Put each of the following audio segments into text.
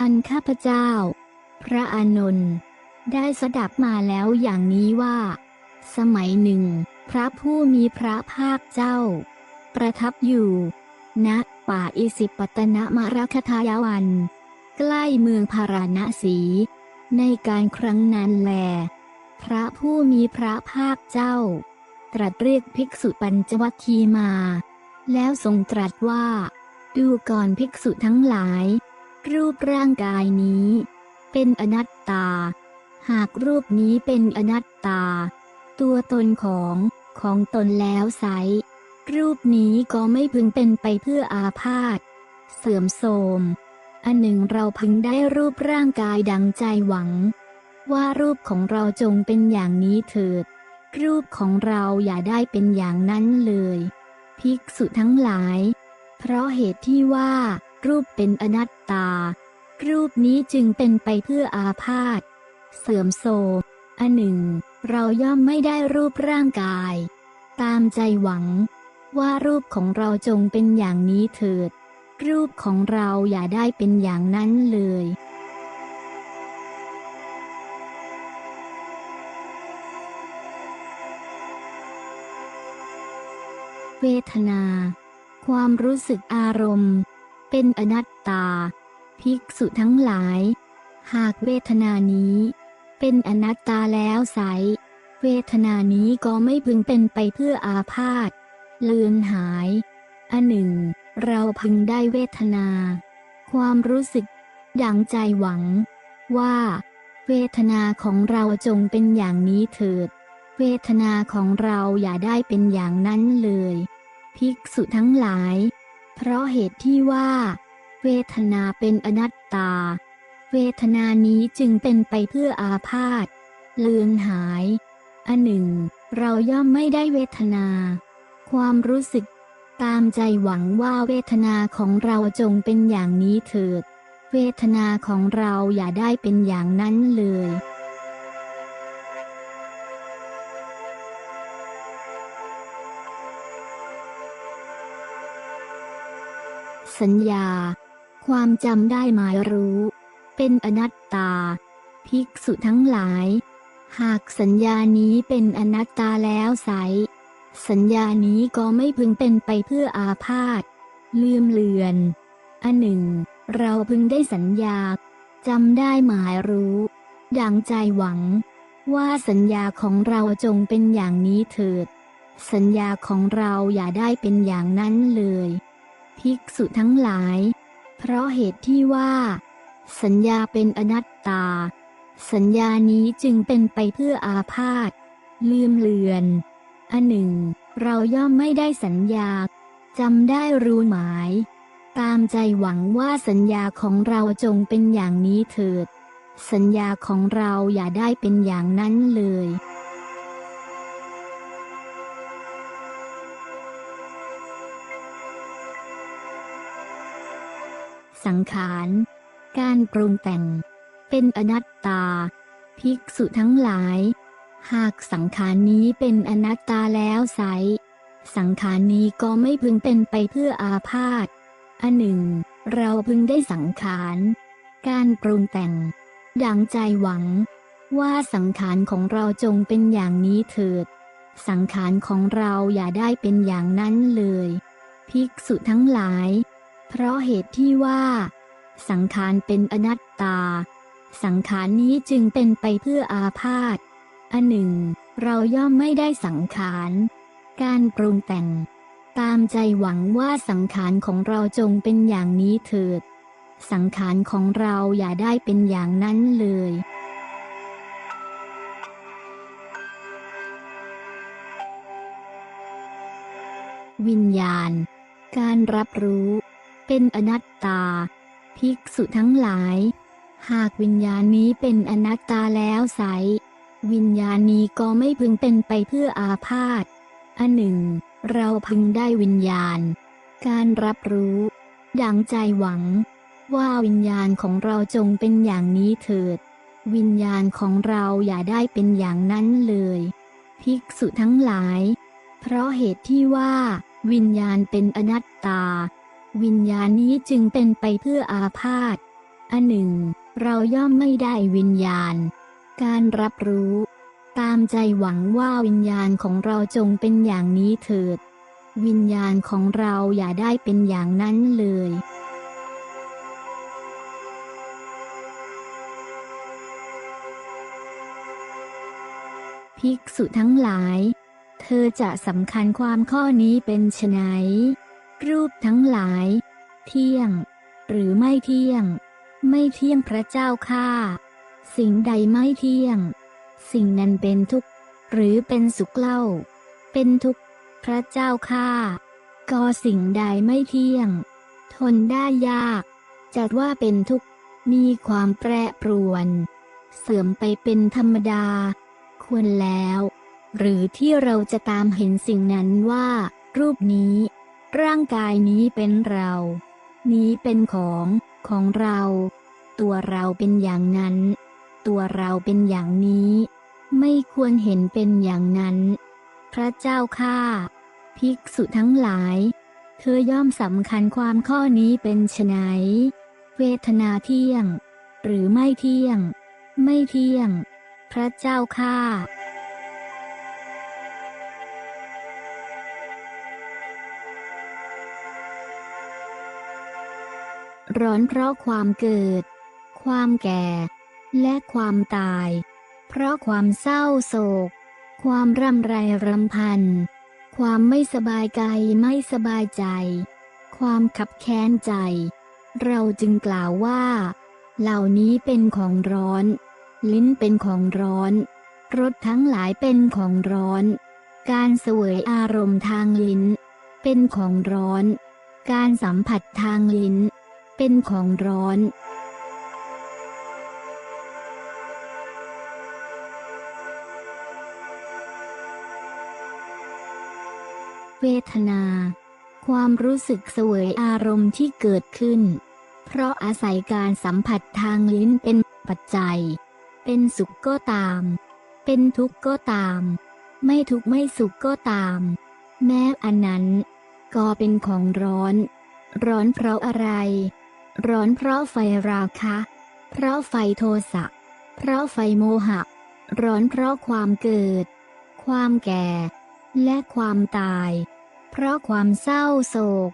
อันข้าพเจ้า พระอานนท์ได้สดับมาแล้วอย่างนี้ว่า สมัยหนึ่ง พระผู้มีพระภาคเจ้า ประทับอยู่ณป่าอิสิปตนมรคทายวัน ใกล้เมืองพาราณสี ในการครั้งนั้นแล พระผู้มีพระภาคเจ้า ตรัสเรียกภิกษุปัญจวัคคีมา แล้วทรงตรัสว่า ดูก่อนภิกษุทั้งหลาย รูปร่างกายนี้ เป็นอนัตตา หากรูปนี้เป็นอนัตตา ตัวตนของของตนแล้วไซรูปนี้ก็ไม่พึงเป็นไปเพื่ออาพาธเสื่อมโทรม อันหนึ่งเราพึงได้รูปร่างกายดังใจหวัง ว่ารูปของเราจงเป็นอย่างนี้เถิด รูปของเราอย่าได้เป็นอย่างนั้นเลย ภิกษุทั้งหลาย เพราะเหตุที่ว่า รูปเป็นอนัตตา รูปนี้จึงเป็นไปเพื่ออาพาธเสื่อมโทรมอันหนึ่ง เราย่อมไม่ได้รูปร่างกาย ตามใจหวัง ว่ารูปของเราจงเป็นอย่างนี้เถิด รูปของเราอย่าได้เป็นอย่างนั้นเลยเวทนา ความรู้สึกอารมณ์ เป็นอนัตตา ภิกษุทั้งหลาย หากเวทนานี้ เป็นอนัตตาแล้วไซร้เวทนานี้ก็ไม่พึงเป็นไปเพื่ออาพาธเลือนหาย อันหนึ่ง เราพึงได้เวทนา ความรู้สึก ดังใจหวัง ว่า เวทนาของเราจงเป็นอย่างนี้เถิด เวทนาของเราอย่าได้เป็นอย่างนั้นเลย ภิกษุทั้งหลาย เพราะเหตุที่ว่า เวทนาเป็นอนัตตา เวทนานี้จึงเป็นไปเพื่ออาพาธเลือนหาย อันหนึ่ง เราย่อมไม่ได้เวทนา ความรู้สึก ตามใจหวังว่าเวทนาของเราจงเป็นอย่างนี้เถิด เวทนาของเราอย่าได้เป็นอย่างนั้นเลย สัญญา ความจำได้หมายรู้ เป็นอนัตตา ภิกษุทั้งหลาย หากสัญญานี้เป็นอนัตตาแล้วไซร้สัญญานี้ก็ไม่พึงเป็นไปเพื่ออาพาธลืมเลือนอันหนึ่ง เราพึงได้สัญญาจำได้หมายรู้ ดังใจหวัง ว่าสัญญาของเราจงเป็นอย่างนี้เถิด สัญญาของเราอย่าได้เป็นอย่างนั้นเลย ภิกษุทั้งหลาย เพราะเหตุที่ว่า สัญญาเป็นอนัตตา สัญญานี้จึงเป็นไปเพื่ออาพาธลืมเลือนอันหนึ่ง เราย่อมไม่ได้สัญญาจำได้รู้หมาย ตามใจหวังว่าสัญญาของเราจงเป็นอย่างนี้เถิด สัญญาของเราอย่าได้เป็นอย่างนั้นเลย สังขาร การปรุงแต่ง เป็นอนัตตา ภิกษุทั้งหลาย หากสังขารนี้เป็นอนัตตาแล้วไซสังขารนี้ก็ไม่พึงเป็นไปเพื่ออาพาธอันหนึ่ง เราพึงได้สังขาร การปรุงแต่ง ดังใจหวัง ว่าสังขารของเราจงเป็นอย่างนี้เถิด สังขารของเราอย่าได้เป็นอย่างนั้นเลย ภิกษุทั้งหลาย เพราะเหตุที่ว่า สังขารเป็นอนัตตา สังขารนี้จึงเป็นไปเพื่ออาพาธอันหนึ่ง เราย่อมไม่ได้สังขาร การปรุงแต่ง ตามใจหวังว่าสังขารของเราจงเป็นอย่างนี้เถิด สังขารของเราอย่าได้เป็นอย่างนั้นเลยวิญญาณ การรับรู้ เป็นอนัตตา ภิกษุทั้งหลาย หากวิญญาณนี้เป็นอนัตตาแล้วไซร้วิญญาณนี้ก็ไม่พึงเป็นไปเพื่ออาพาธอันหนึ่ง เราพึงได้วิญญาณ การรับรู้ ดังใจหวัง ว่าวิญญาณของเราจงเป็นอย่างนี้เถิด วิญญาณของเราอย่าได้เป็นอย่างนั้นเลย ภิกษุทั้งหลาย เพราะเหตุที่ว่า วิญญาณเป็นอนัตตา วิญญาณนี้จึงเป็นไปเพื่ออาพาธอันหนึ่ง เราย่อมไม่ได้วิญญาณ การรับรู้ ตามใจหวังว่าวิญญาณของเราจงเป็นอย่างนี้เถิด วิญญาณของเราอย่าได้เป็นอย่างนั้นเลยภิกษุทั้งหลาย เธอจะสำคัญความข้อนี้เป็นไฉน รูปทั้งหลาย เที่ยง หรือไม่เที่ยง ไม่เที่ยงพระเจ้าข้าสิ่งใดไม่เที่ยง สิ่งนั้นเป็นทุกข์ หรือเป็นสุขเล่า เป็นทุกข์ พระเจ้าข้าก็สิ่งใดไม่เที่ยง ทนได้ยาก จัดว่าเป็นทุกข์ มีความแปรปรวน เสื่อมไปเป็นธรรมดา ควรแล้ว หรือที่เราจะตามเห็นสิ่งนั้นว่า รูปนี้ ร่างกายนี้เป็นเรา นี้เป็นของของเรา ตัวเราเป็นอย่างนั้น ตัวเราเป็นอย่างนี้ ไม่ควรเห็นเป็นอย่างนั้น พระเจ้าข้าภิกษุทั้งหลาย เธอย่อมสำคัญความข้อนี้เป็นไฉนเวทนาเที่ยง หรือไม่เที่ยง ไม่เที่ยง พระเจ้าข้า ร้อนเพราะความเกิด ความแก่ และความตาย เพราะความเศร้าโศก ความร่ำไรรำพัน ความไม่สบายกายไม่สบายใจ ความขับแค้นใจ เราจึงกล่าวว่า เหล่านี้เป็นของร้อน ลิ้นเป็นของร้อนรสทั้งหลายเป็นของร้อน การเสวยอารมณ์ทางลิ้น เป็นของร้อน การสัมผัสทางลิ้น เป็นของร้อน เวทนา ความรู้สึกเสวยอารมณ์ที่เกิดขึ้น เพราะอาศัยการสัมผัสทางลิ้นเป็นปัจจัย เป็นสุขก็ตาม เป็นทุกข์ก็ตาม ไม่ทุกข์ไม่สุขก็ตาม แม้อันนั้น ก็เป็นของร้อน ร้อนเพราะอะไร ร้อนเพราะไฟราคะ เพราะไฟโทสะ เพราะไฟโมหะ ร้อนเพราะความเกิด ความแก่ และความตาย เพราะความเศร้าโศก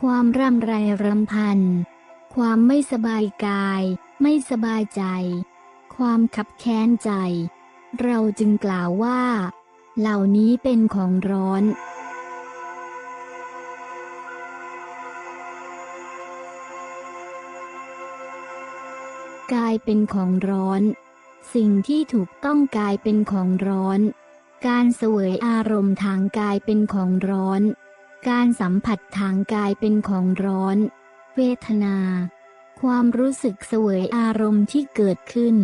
ความร่ำไรรำพัน ความไม่สบายกาย ไม่สบายใจ ความขับแค้นใจ เราจึงกล่าวว่า เหล่านี้เป็นของร้อน กายเป็นของร้อน สิ่งที่ถูกต้องกายเป็นของร้อน การเสวยอารมณ์ทางกายเป็นของร้อน การสัมผัสทางกายเป็นของร้อน เวทนา ความรู้สึกเสวยอารมณ์ที่เกิดขึ้น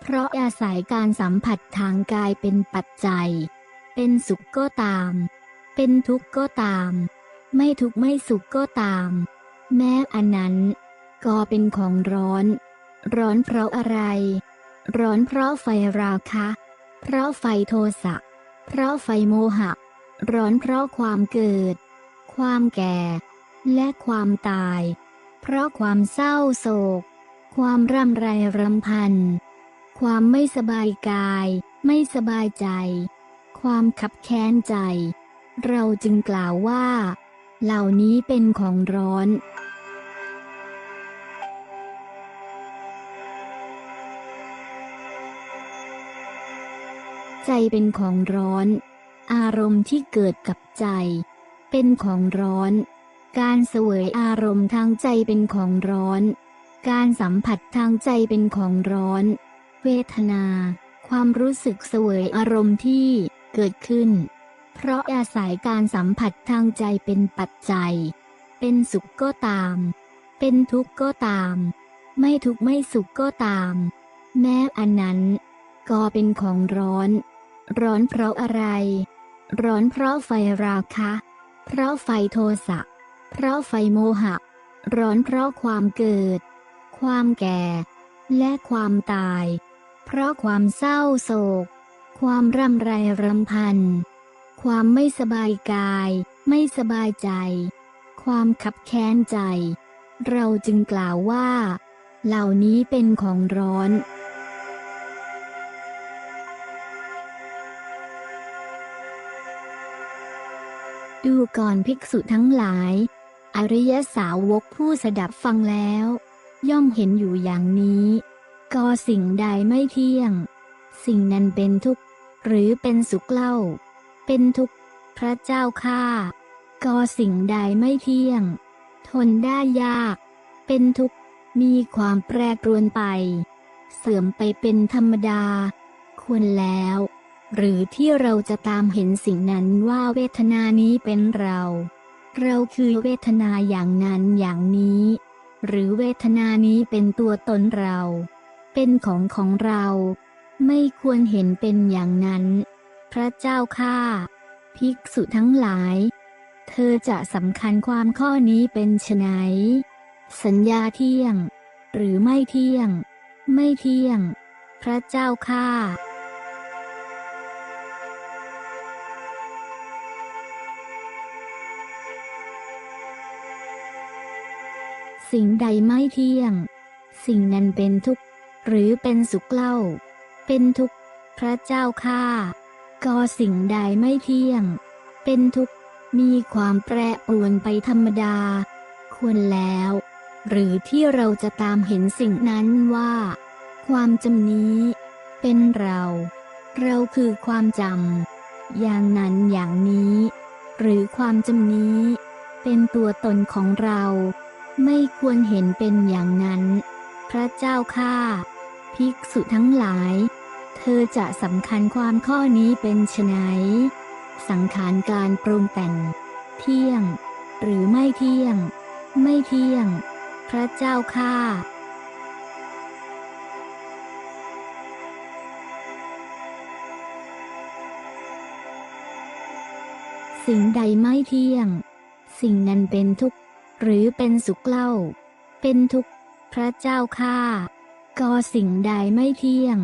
เพราะอาศัยการสัมผัสทางกายเป็นปัจจัย เป็นสุขก็ตาม เป็นทุกข์ก็ตาม ไม่ทุกข์ไม่สุขก็ตาม แม้อันนั้น ก็เป็นของร้อน ร้อนเพราะอะไร ร้อนเพราะไฟราคะ เพราะไฟโทสะ เพราะไฟโมหะ ร้อนเพราะความเกิด ความแก่ และความตาย เพราะความเศร้าโศก ความร่ำไรรำพัน ความไม่สบายกาย ไม่สบายใจ ความขับแค้นใจ เราจึงกล่าวว่า เหล่านี้เป็นของร้อน ใจเป็นของร้อน อารมณ์ที่เกิดกับใจ เป็นของร้อน การเสวยอารมณ์ทางใจเป็นของร้อน การสัมผัสทางใจเป็นของร้อน เวทนา ความรู้สึกเสวยอารมณ์ที่เกิดขึ้น เพราะอาศัยการสัมผัสทางใจเป็นปัจจัย เป็นสุขก็ตาม เป็นทุกข์ก็ตาม ไม่ทุกข์ไม่สุขก็ตาม แม้อันนั้นก็เป็นของร้อน ร้อนเพราะอะไร ร้อนเพราะไฟราคะ เพราะไฟโทสะ เพราะไฟโมหะ ร้อนเพราะความเกิด ความแก่ และความตาย เพราะความเศร้าโศก ความร่ำไรรำพัน ความไม่สบายกาย ไม่สบายใจ ความขับแค้นใจ เราจึงกล่าวว่า เหล่านี้เป็นของร้อน ดูก่อนภิกษุทั้งหลาย อริยสาวกผู้สดับฟังแล้ว ย่อมเห็นอยู่อย่างนี้ก็สิ่งใดไม่เที่ยง สิ่งนั้นเป็นทุกข์ หรือเป็นสุขเล่า เป็นทุกข์ พระเจ้าข้าก็สิ่งใดไม่เที่ยง ทนได้ยาก เป็นทุกข์ มีความแปรปรวนไป เสื่อมไปเป็นธรรมดา ควรแล้ว หรือที่เราจะตามเห็นสิ่งนั้นว่าเวทนานี้เป็นเรา เราคือเวทนาอย่างนั้นอย่างนี้ หรือเวทนานี้เป็นตัวตนเรา เป็นของของเรา ไม่ควรเห็นเป็นอย่างนั้น พระเจ้าข้าภิกษุทั้งหลาย เธอจะสำคัญความข้อนี้เป็นไฉนสัญญาเที่ยง หรือไม่เที่ยง ไม่เที่ยง พระเจ้าข้า สิ่งใดไม่เที่ยง สิ่งนั้นเป็นทุกข์ หรือเป็นสุขเล่า เป็นทุกข์ พระเจ้าข้าก็สิ่งใดไม่เที่ยง เป็นทุกข์ มีความแปรปรวนไปธรรมดา ควรแล้ว หรือที่เราจะตามเห็นสิ่งนั้นว่า ความจำนี้ เป็นเรา เราคือความจำอย่างนั้นอย่างนี้ หรือความจำนี้ เป็นตัวตนของเรา ไม่ควรเห็นเป็นอย่างนั้น พระเจ้าข้าภิกษุทั้งหลาย เธอจะสำคัญความข้อนี้เป็นไฉนสังขารการปรุงแต่ง เที่ยง หรือไม่เที่ยง ไม่เที่ยง พระเจ้าข้าสิ่งใดไม่เที่ยง สิ่งนั้นเป็นทุกข หรือเป็นสุขเล่า เป็นทุกข์พระเจ้าข้าก็สิ่งใดไม่เที่ยง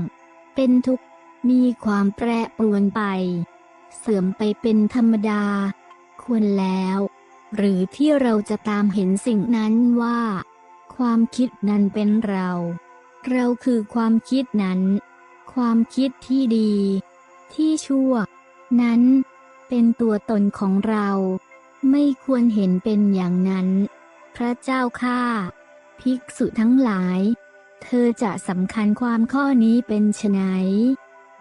เป็นทุกข์มีความแปรปรวนไป เสื่อมไปเป็นธรรมดา ควรแล้ว หรือที่เราจะตามเห็นสิ่งนั้นว่า ความคิดนั้นเป็นเรา เราคือความคิดนั้น ความคิดที่ดี ที่ชั่ว นั้นเป็นตัวตนของเรา ไม่ควรเห็นเป็นอย่างนั้น พระเจ้าข้าภิกษุทั้งหลาย เธอจะสำคัญความข้อนี้เป็นไฉน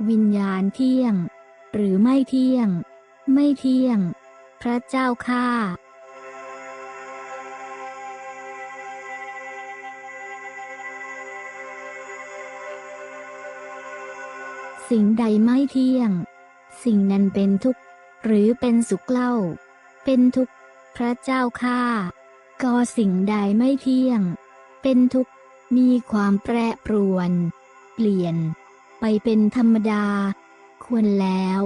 วิญญาณเที่ยง หรือไม่เที่ยง ไม่เที่ยง พระเจ้าข้าสิ่งใดไม่เที่ยง สิ่งนั้นเป็นทุกข์หรือเป็นสุขเล่า เป็นทุกข์พระเจ้าข้าก็สิ่งใดไม่เที่ยง เป็นทุกข์มีความแปรปรวน เปลี่ยน ไปเป็นธรรมดา ควรแล้ว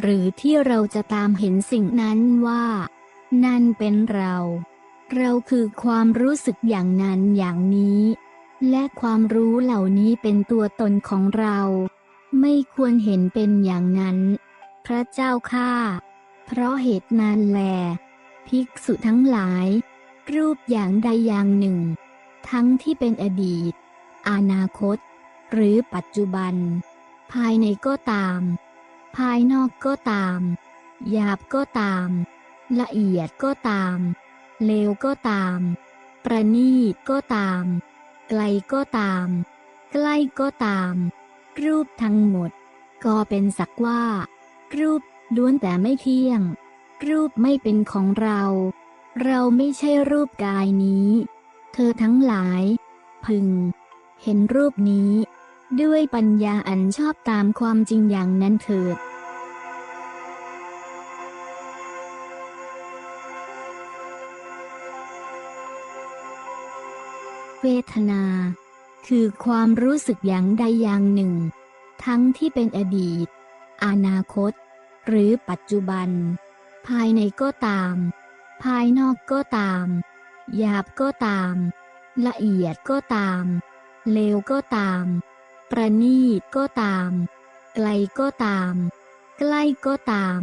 หรือที่เราจะตามเห็นสิ่งนั้นว่า นั่นเป็นเรา เราคือความรู้สึกอย่างนั้นอย่างนี้ และความรู้เหล่านี้เป็นตัวตนของเรา ไม่ควรเห็นเป็นอย่างนั้น พระเจ้าข้า เพราะเหตุนั้นแล ภิกษุทั้งหลาย รูปอย่างใดอย่างหนึ่ง ทั้งที่เป็นอดีต อนาคต หรือปัจจุบัน ภายในก็ตาม ภายนอกก็ตาม หยาบก็ตาม ละเอียดก็ตาม เลวก็ตาม ประณีตก็ตาม ไกลก็ตาม ใกล้ก็ตาม รูปทั้งหมด ก็เป็นสักว่า รูป ล้วนแต่ไม่เที่ยง รูปไม่เป็นของเรา เราไม่ใช่รูปกายนี้ เธอทั้งหลาย พึง เห็นรูปนี้ ด้วยปัญญาอันชอบตามความจริงอย่างนั้นเถิดเวทนา คือความรู้สึกอย่างใดอย่างหนึ่ง ทั้งที่เป็นอดีต อนาคต หรือปัจจุบัน ภายในก็ตาม ภายนอกก็ตาม หยาบก็ตาม ละเอียดก็ตาม เลวก็ตาม ประณีตก็ตาม ไกลก็ตาม ใกล้ก็ตาม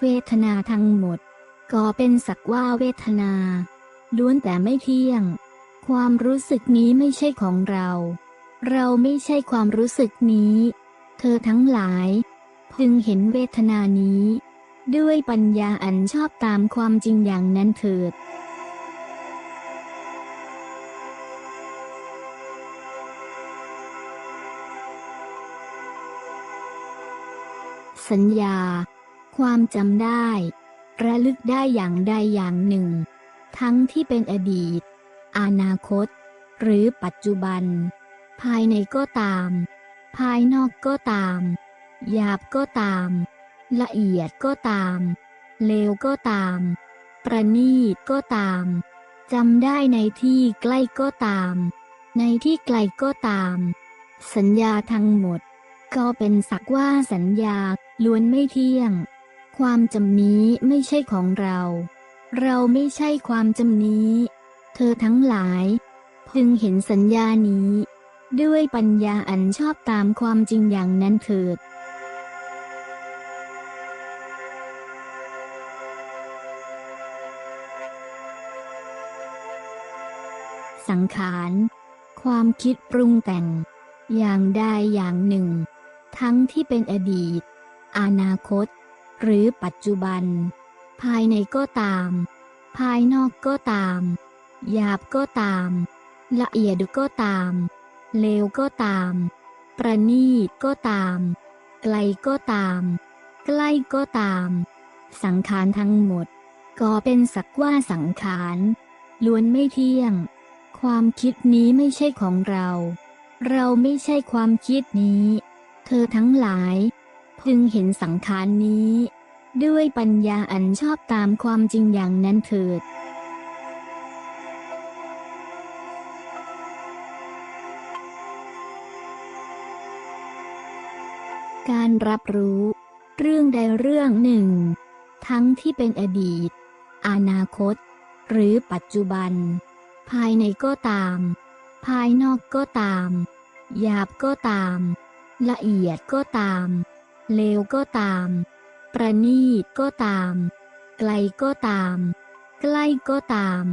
เวทนาทั้งหมด ก็เป็นสักว่าเวทนา ล้วนแต่ไม่เที่ยง ความรู้สึกนี้ไม่ใช่ของเรา เราไม่ใช่ความรู้สึกนี้ เธอทั้งหลาย พึงเห็นเวทนานี้ ด้วยปัญญาอันชอบตามความจริงอย่างนั้นเถิด สัญญา ความจำได้ ระลึกได้อย่างใดอย่างหนึ่ง ทั้งที่เป็นอดีต อนาคต หรือปัจจุบัน ภายในก็ตาม ภายนอกก็ตาม หยาบก็ตาม ละเอียดก็ตาม เลวก็ตาม ประณีตก็ตามจำได้ในที่ใกล้ก็ตาม ในที่ไกลก็ตาม สัญญาทั้งหมด ก็เป็นสักว่าสัญญาล้วนไม่เที่ยง ความจำนี้ไม่ใช่ของเรา เราไม่ใช่ความจำนี้ เธอทั้งหลาย พึงเห็นสัญญานี้ ด้วยปัญญาอันชอบตามความจริงอย่างนั้นเถิด สังขาร ความคิดปรุงแต่ง อย่างใดอย่างหนึ่ง ทั้งที่เป็นอดีต อนาคต หรือปัจจุบัน ภายในก็ตาม ภายนอกก็ตาม หยาบก็ตาม ละเอียดก็ตาม เลวก็ตาม ประณีตก็ตาม ไกลก็ตาม ใกล้ก็ตาม สังขารทั้งหมด ก็เป็นสักว่าสังขารล้วนไม่เที่ยง ความคิดนี้ไม่ใช่ของเรา เราไม่ใช่ความคิดนี้ เธอทั้งหลาย พึงเห็นสังขารนี้ ด้วยปัญญาอันชอบตามความจริงอย่างนั้นเถิดการรับรู้ เรื่องใดเรื่องหนึ่ง ทั้งที่เป็นอดีต อนาคต หรือปัจจุบัน ภายในก็ตาม ภายนอกก็ตาม หยาบก็ตาม ละเอียดก็ตาม เลวก็ตาม ประณีตก็ตาม ไกลก็ตาม ใกล้ก็ตาม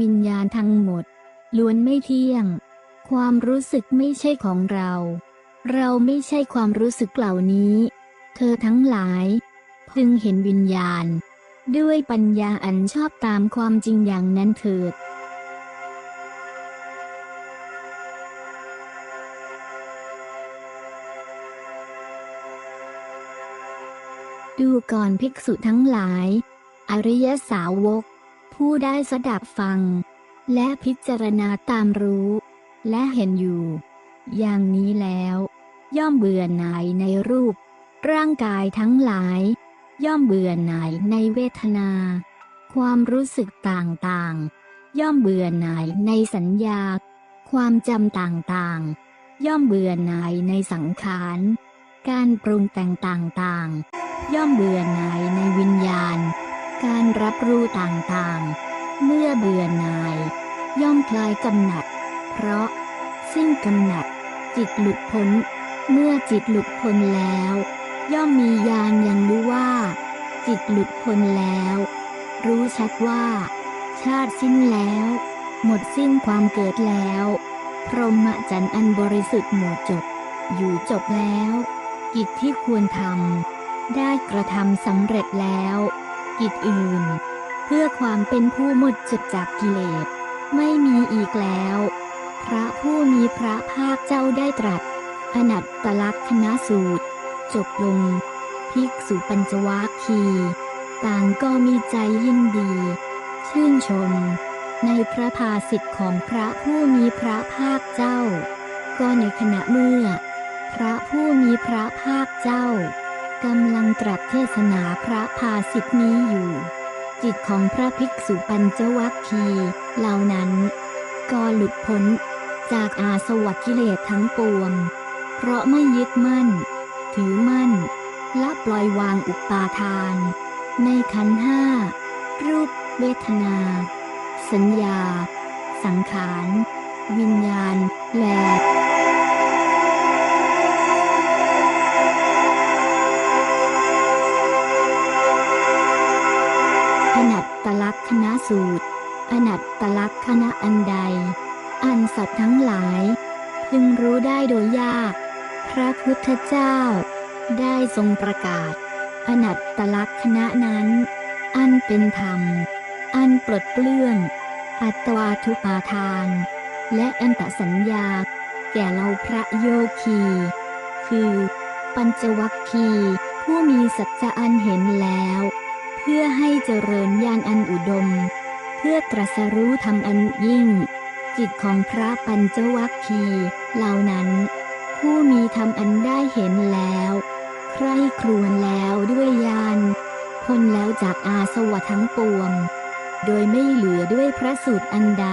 วิญญาณทั้งหมด ล้วนไม่เที่ยง ความรู้สึกไม่ใช่ของเรา เราไม่ใช่ความรู้สึกเหล่านี้ เธอทั้งหลาย พึงเห็นวิญญาณ ด้วยปัญญาอันชอบตามความจริงอย่างนั้นเถิด ก่อนภิกษุทั้งหลาย อริยสาวก ผู้ได้สดับฟัง และพิจารณาตามรู้ และเห็นอยู่ อย่างนี้แล้ว ย่อมเบื่อหน่ายในรูป ร่างกายทั้งหลาย ย่อมเบื่อหน่ายในเวทนา ความรู้สึกต่างๆ ย่อมเบื่อหน่ายในสัญญา ความจำต่างๆ ย่อมเบื่อหน่ายในสังขารการปรุงแต่งต่างๆ ย่อมเบื่อหน่ายในวิญญาณ การรับรู้ต่างๆ เมื่อเบื่อหน่าย ย่อมคลายกำหนัด เพราะ สิ้นกำหนัด จิตหลุดพ้น เมื่อจิตหลุดพ้นแล้ว ย่อมมีญาณยังรู้ว่า จิตหลุดพ้นแล้ว รู้ชัดว่า ชาติสิ้นแล้ว หมดสิ้นความเกิดแล้ว พรหมจรรย์อันบริสุทธิ์หมดจบ อยู่จบแล้ว กิจที่ควรทำ ได้กระทำสำเร็จแล้ว กิจอื่น เพื่อความเป็นผู้หมดจดจากกิเลส ไม่มีอีกแล้ว พระผู้มีพระภาคเจ้าได้ตรัสอนัตตลักษณสูตร จบลง ภิกษุปัญจวัคคี ต่างก็มีใจยินดี ชื่นชม ในพระภาสิทธิ์ของพระผู้มีพระภาคเจ้า ก็ในขณะเมื่อ พระผู้มีพระภาคเจ้า กำลังตรัสเทศนาพระภาสิทธินี้อยู่ จิตของพระภิกษุปัญจวัคคีเหล่านั้น ก็หลุดพ้น จากอาสวัคกิเลสทั้งปวง เพราะไม่ยึดมั่น ถือมั่นและปล่อยวางอุปาทาน ในขันห้า รูปเวทนา สัญญา สังขาร วิญญาณ และ สูตร อนัตตลักษณะอันใด อันสัตว์ทั้งหลาย พึงรู้ได้โดยยาก พระพุทธเจ้า ได้ทรงประกาศ อนัตตลักษณะนั้น อันเป็นธรรม อันปลดเปลื้อง อัตวาทุปาทาน และอันตสัญญา แก่เราพระโยคี คือ ปัญจวัคคีผู้มีสัจจะอันเห็นแล้ว เพื่อให้เจริญญาณอันอุดม พื่อตรัสรู้ธรรมอันยิ่ง จิตของพระปัญจวัคคีเหล่านั้น ผู้มีธรรมอันได้เห็นแล้ว ใคร่ครวญแล้วด้วยญาณพ้นแล้วจากอาสวะทั้งปวง โดยไม่เหลือด้วยพระสูตรอันใด